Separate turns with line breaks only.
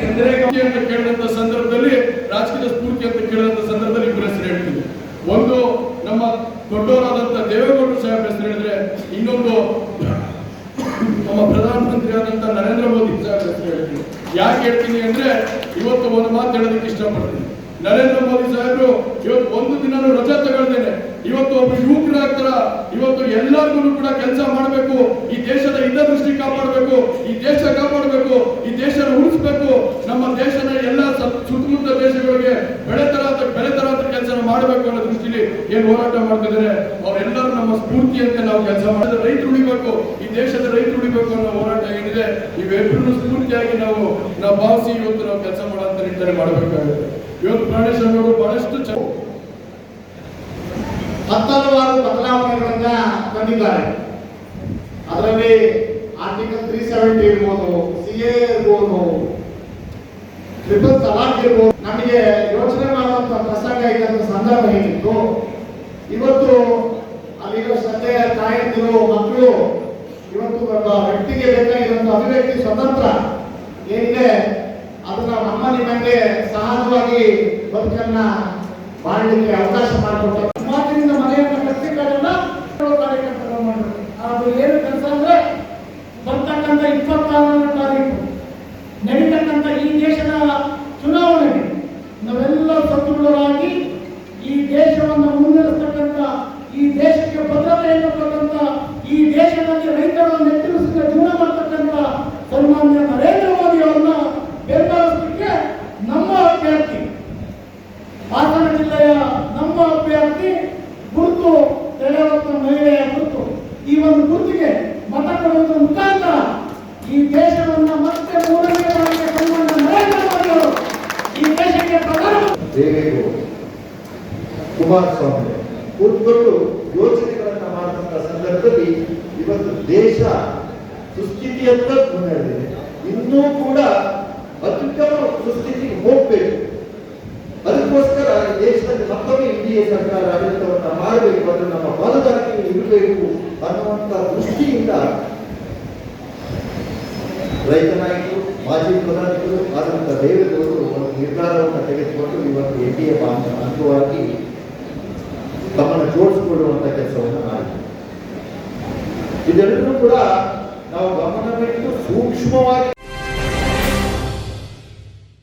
ಚಂದ್ರೇಗೌಡ ಅಂತ ಕೇಳಿದಂತ ಸಂದರ್ಭದಲ್ಲಿ ರಾಜಕೀಯ ಸ್ಫೂರ್ತಿ ಅಂತ ಕೇಳಿದಂತ ಸಂದರ್ಭದಲ್ಲಿ ಇಬ್ಬರ ಹೆಸರು ಹೇಳ್ತೀವಿ. ಒಂದು ನಮ್ಮ ದೊಡ್ಡವರಾದಂತ ದೇವೇಗೌಡರು ಸಾಹೇಬ್ ಹೆಸರು ಹೇಳಿದ್ರೆ ಇನ್ನೊಂದು ನಮ್ಮ ಪ್ರಧಾನಮಂತ್ರಿ ಆದಂತ ನರೇಂದ್ರ ಮೋದಿ ಸಾಹೇಬ್ ಹೆಸರು ಹೇಳ್ತೀನಿ ಯಾಕೆ ಹೇಳ್ತೀನಿ ಅಂದ್ರೆ ಇವತ್ತು ಒಂದು ಮಾತು ಹೇಳೋದಕ್ಕೆ ಇಷ್ಟಪಡ್ತೀನಿ. ನರೇಂದ್ರ ಮೋದಿ ಸಾಹೇಬ್ರು ಇವತ್ತು ಒಂದು ದಿನ ರಜಾ ತಗೊಳ್ತೇನೆ ಇವತ್ತು ಒಬ್ಬ ಯುವಕರಾಗ್ತಾರ? ಇವತ್ತು ಎಲ್ಲರಿಗೂ ಕೂಡ ಕೆಲಸ ಮಾಡಬೇಕು. ಈ ದೇಶ ಏನ್ ಹೋರಾಟ ಮಾಡ್ತಿದ್ದಾರೆ? ಅವರೆಲ್ಲರೂ ನಮ್ಮ ಸ್ಫೂರ್ತಿಯಂತೆ ನಾವು ಕೆಲಸ ಮಾಡಿದ್ರೆ ರೈತರು ಉಳಿಬೇಕು, ಈ ದೇಶದ ರೈತರು ಉಳಿಬೇಕು ಅನ್ನೋ ಹೋರಾಟ ಏನಿದೆ ಇವೆಲ್ಲರೂ ಸ್ಫೂರ್ತಿಯಾಗಿ ನಾವು ನಾವು ಭಾವಿಸಿ ಇವತ್ತು ನಾವು ಕೆಲಸ ಮಾಡೋಂತ ನಿರ್ಧಾರ ಮಾಡಬೇಕಾಗುತ್ತೆ. ಇವತ್ತು ಪ್ರಾಣಿ ಅವರು ಬಹಳಷ್ಟು
ಹತ್ತಾರು ಬದಲಾವಣೆಗಳನ್ನ ತಂದಿದ್ದಾರೆ. ಅದರಲ್ಲಿ ಆರ್ಟಿಕಲ್ ತ್ರೀ ಸೆವೆಂಟಿ ಇರ್ಬೋದು, ಸಿ ಎ ಇರ್ಬೋದು, ಟ್ರಿಪಲ್ ತಲಾಕ್ ಇರ್ಬೋದು. ನಮಗೆ ಯೋಚನೆ ಮಾಡುವಂತ ಪ್ರಸಂಗ ಇಲ್ಲದ ಸಂದರ್ಭ ಇವತ್ತು ಅಲ್ಲಿರೋ ಸದ್ಯ ತಾಯಂದಿರು, ಮಕ್ಕಳು, ಇವತ್ತು ಒಬ್ಬ ವ್ಯಕ್ತಿಗೆ ಬೇಕಾಗಿರುವಂತ ಅಭಿವ್ಯಕ್ತಿ ಸ್ವತಂತ್ರ. ಏನಿದೆ? ಅದನ್ನ ನಮ್ಮ ನಿಮಗೆ ಸಹಜವಾಗಿ ಬದುಕನ್ನ ಮಾಡಲಿಕ್ಕೆ ಅವಕಾಶ ಮಾಡಿಕೊಟ್ಟ ಮಾತಿನಿಂದ ಮನೆಯನ್ನ ಕಟ್ಟಿ ಮಾಡಬೇಕು ಅದು ಏನು ಕೆಲಸ ಅಂದ್ರೆ, ಬರ್ತಕ್ಕಂಥ ಇಪ್ಪತ್ತಾರನೇ ತಾರೀಕು, ನಡೀತಕ್ಕಂಥ ಈ ದೇಶದ ಚುನಾವಣೆಗೆ ಈ ದೇಶವನ್ನು ಮತ್ತೆ ಮೂರನೇ ಬಾರಿಗೆ ತಮ್ಮನ್ನು ನರೇಂದ್ರ ಮೋದಿ ಈ ದೇಶಕ್ಕೆ
ಕುಮಾರಸ್ವಾಮಿ ಕೂತ್ಕೊಂಡು ಯೋಚನೆಗಳನ್ನ ಮಾಡಿದಂತ ಸಂದರ್ಭದಲ್ಲಿ ಇವತ್ತು ದೇಶ ಸುಸ್ಥಿತಿಯತ್ತ ಮುನ್ನಡೆದಿದೆ. ಇನ್ನೂ ಕೂಡ ಅತ್ಯುತ್ತಮ ಸುಸ್ಥಿತಿಗೆ ಹೋಗ್ಬೇಕು. ಅದಕ್ಕೋಸ್ಕರ ದೇಶದಲ್ಲಿ ಮತ್ತೊಮ್ಮೆ ಎನ್ಡಿಎ ಸರ್ಕಾರ ಆಡಳಿತವನ್ನ ಮಾಡಬೇಕು, ಅದು ನಮ್ಮ ಪಾಲುದಾರಿಕೆ ಇರಬೇಕು ಅನ್ನುವಂತ ದೃಷ್ಟಿಯಿಂದ ರೈತ ನಾಯಕರು ಮಾಜಿ ಪ್ರಧಾನಿಗಳು ಆದಂಥ ದೇವೇಗೌಡರು ಒಂದು ನಿರ್ಧಾರವನ್ನು ತೆಗೆದುಕೊಂಡು ಇವತ್ತು ಎನ್ ಡಿ ಎ ಅಂಗವಾಗಿ ತಮ್ಮನ್ನು ಜೋಡಿಸಿಕೊಳ್ಳುವಂಥ ಕೆಲಸವನ್ನು ಮಾಡಿದ್ದಾರೆ. ಇದೆಲ್ಲರೂ ಕೂಡ ನಾವು ಗಮನವಿಟ್ಟು ಸೂಕ್ಷ್ಮವಾಗಿ